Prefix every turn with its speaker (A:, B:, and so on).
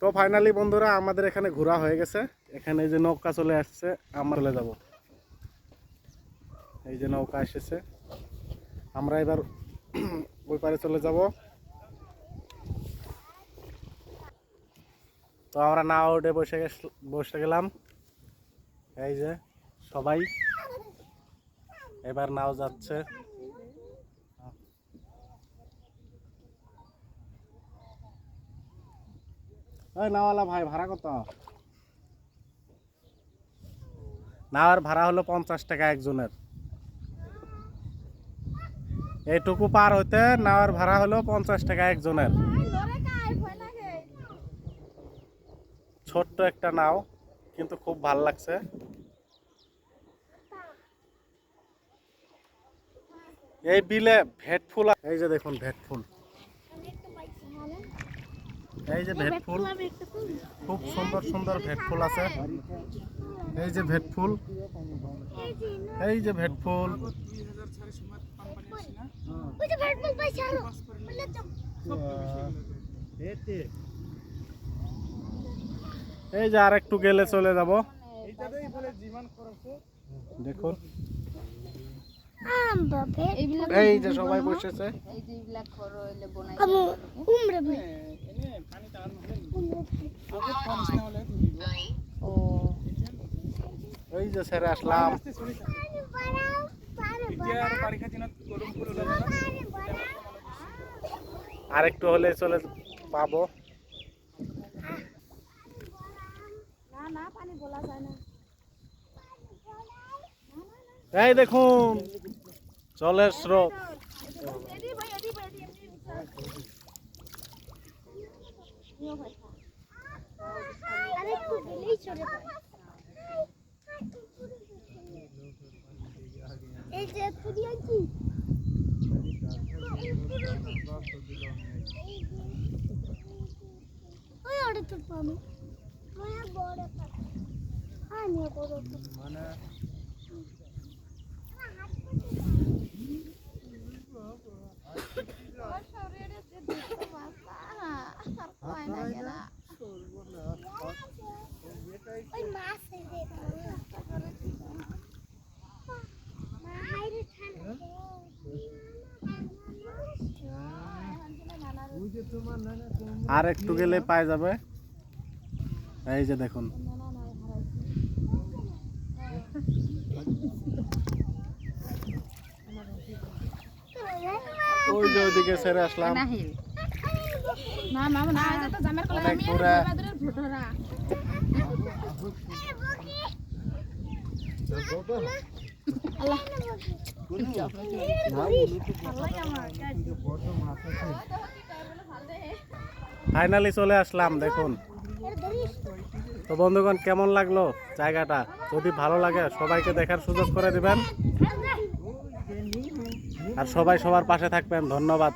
A: তো ফাইনালি বন্ধুরা আমাদের এখানে ঘোরা হয়ে গেছে। এখানে যে নৌকা চলে আসছে, আমরা চলে যাব। এই যে নৌকা এসেছে। আমরা এবার ওই পারে চলে যাব। তো আমরা না উঠে বসে বসে গেলাম। এই যে সবাই এবার নাও যাচ্ছে। ওই নাওয়ালা ভাই, ভাড়া কত? নাওয়ার ভাড়া হলো পঞ্চাশ টাকা একজনের। এইটুকু পার হইতে নাওয়ার ভাড়া হলো পঞ্চাশ টাকা একজনের। ছোট্ট একটা নাও, কিন্তু খুব ভালো লাগছে। এই বিলে ভেট ফুল এই যে দেখুন ভেট ফুল এই যে ভেট ফুল। খুব সুন্দর সুন্দর ভেট ফুল আছে। এই যে ভেট ফুল। এই যে ভেট ফুল। এই যে আর। একটু গেলে চলে যাব। দেখুন। এই যে সবাই বসেছে।
B: এই যে ও।
A: এই যে ছেড়ে আসলাম। আর একটু হলে চলে পাবো। এই দেখুন জলের স্রোত।
C: এই যে পুরিয়া কি ওই ওটা তো পাবো। মানে বড় পাবো নিয়ে বড় মানে ওই
A: আর একটু গেলে পাই যাবে। এই যে দেখুন। ওই যে ওইদিকে ছেড়ে আসলাম।
B: নাহিল
A: ফাইনালি চলে আসলাম, দেখুন। তো বন্ধুগণ, কেমন লাগল জায়গাটা? যদি ভালো লাগে, সবাইকে দেখার সুযোগ করে দিবেন। আর সবাই সবার পাশে থাকবেন। ধন্যবাদ।